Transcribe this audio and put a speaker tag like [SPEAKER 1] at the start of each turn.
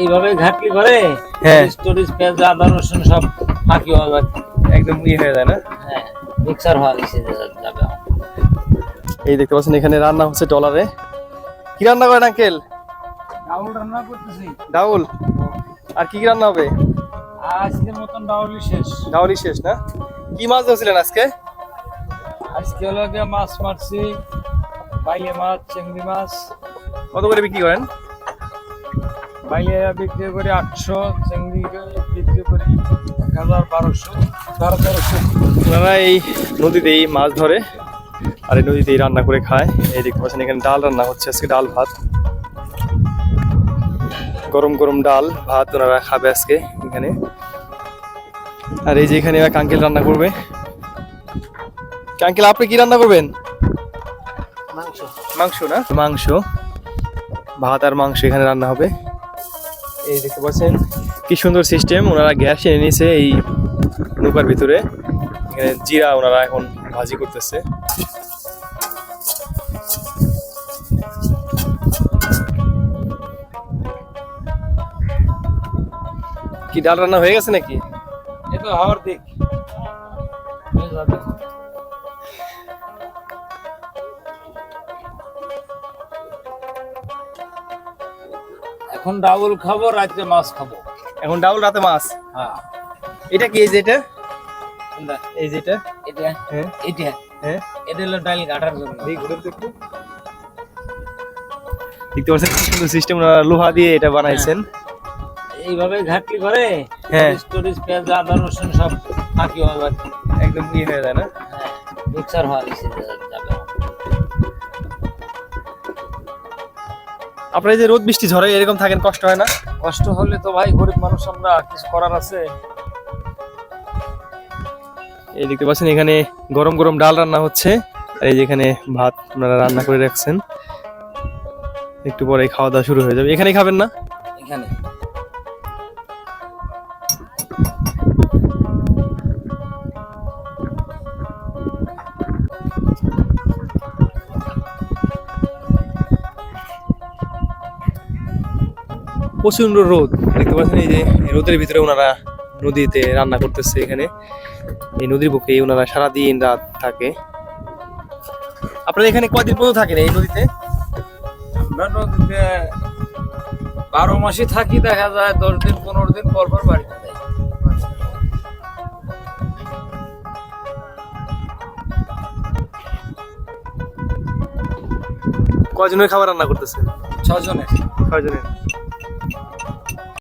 [SPEAKER 1] এইভাবে ঘাটলি করে
[SPEAKER 2] হ্যাঁ।
[SPEAKER 1] স্টোরেজ পেঁয়াজ আদা রসুন সব ফাঁকি হয়ে
[SPEAKER 2] একদম ইয়ে হয়ে যায় না?
[SPEAKER 1] হ্যাঁ মিক্সার হওয়া গেছে যাবে।
[SPEAKER 2] এই দেখতে পাচ্ছেন এখানে রান্না হচ্ছে ডলারে। কি রান্না করেন আঙ্কেল?
[SPEAKER 1] ডাউল রান্না করতেছি।
[SPEAKER 2] ডাউল? আর কি কি রান্না হবে?
[SPEAKER 1] আজকের মতন ডাউলই শেষ।
[SPEAKER 2] ডাউলই শেষ না? কি মাছ ধরছিলেন আজকে?
[SPEAKER 1] আজকে হলো মাছ মারছি বাইলে মাছ চিংড়ি মাছ।
[SPEAKER 2] কত করে বিক্রি করেন?
[SPEAKER 1] বাইলে বিক্রি করি আটশো চিংড়ি বিক্রি করি এক হাজার বারোশো বারো তেরোশো।
[SPEAKER 2] ওনারা এই নদীতেই মাছ ধরে আর এই নদীতেই রান্না করে খায়। এই দেখতে পাচ্ছেন এখানে ডাল রান্না হচ্ছে আজকে ডাল ভাত। গরম গরম ডাল ভাত ওনারা খাবে আজকে এখানে। আর এই যে এখানে এক আঙ্কেল রান্না করবে। আঙ্কেল আপনি কি রান্না করবেন?
[SPEAKER 1] মাংস।
[SPEAKER 2] মাংস না? মাংস। ভাত আর মাংস এখানে রান্না হবে। এই দেখতে পাচ্ছেন কি সুন্দর সিস্টেম ওনারা গ্যাস এনে নিয়েছে এই নৌকার ভিতরে। এখানে জিরা ওনারা এখন ভাজি করতেছে। কি ডাল রান্না হয়ে গেছে নাকি?
[SPEAKER 1] এ তো হওয়ার দিক। এখন ডাউল খাব রাত্রে মাছ খাব।
[SPEAKER 2] এখন ডাউল রাতে মাছ?
[SPEAKER 1] হ্যাঁ।
[SPEAKER 2] এটা কি এই যে এটা? এই যে এটা?
[SPEAKER 1] এটা?
[SPEAKER 2] হ্যাঁ।
[SPEAKER 1] এটা?
[SPEAKER 2] হ্যাঁ।
[SPEAKER 1] এটা হলো ডাইল কাটার জন্য।
[SPEAKER 2] এই ঘুরে একটু দেখতে পাচ্ছেন কি সুন্দর সিস্টেম লোহা দিয়ে এটা বানাইছেন।
[SPEAKER 1] এইভাবে ঘাটলি করে
[SPEAKER 2] হ্যাঁ।
[SPEAKER 1] স্টোরেজ পেঁয়াজ আদা রসুন সব ফাঁকি হয়ে
[SPEAKER 2] একদম ইয়ে হয়ে যায় না?
[SPEAKER 1] হ্যাঁ। মিক্সার হওয়া
[SPEAKER 2] আপনার এই যে রোদ বৃষ্টি ঝড়ে এরকম থাকেন কষ্ট হয় না?
[SPEAKER 1] কষ্ট হলে তো ভাই গরিব মানুষ আমরা কিছু করার আছে।
[SPEAKER 2] এই দেখতে পাচ্ছেন এখানে গরম গরম ডাল রান্না হচ্ছে। আর এই যে এখানে ভাত আপনারা রান্না করে রাখছেন। একটু পরে খাওয়া দাওয়া শুরু হয়ে যাবে। এখানে খাবেন না?
[SPEAKER 1] এখানে।
[SPEAKER 2] প্রচণ্ড রোদ। দেখতে পাচ্ছেন এই যে রোদের ভিতরে ওনারা নদীতে রান্না করতেছে এখানে। এই নদীর বুকে ওনারা সারাদিন রাত থাকে। আপনারা এখানে কয়দিন পর্যন্ত থাকেন এই নদীতে?
[SPEAKER 1] আমরা নদীতে বারো মাসে থাকি দেখা যায় দশ দিন পনেরো দিন পর পর বাড়িতে যাই।
[SPEAKER 2] কয়জনের খাবার রান্না করতেছেন?
[SPEAKER 1] ছজনের
[SPEAKER 2] কয়জনের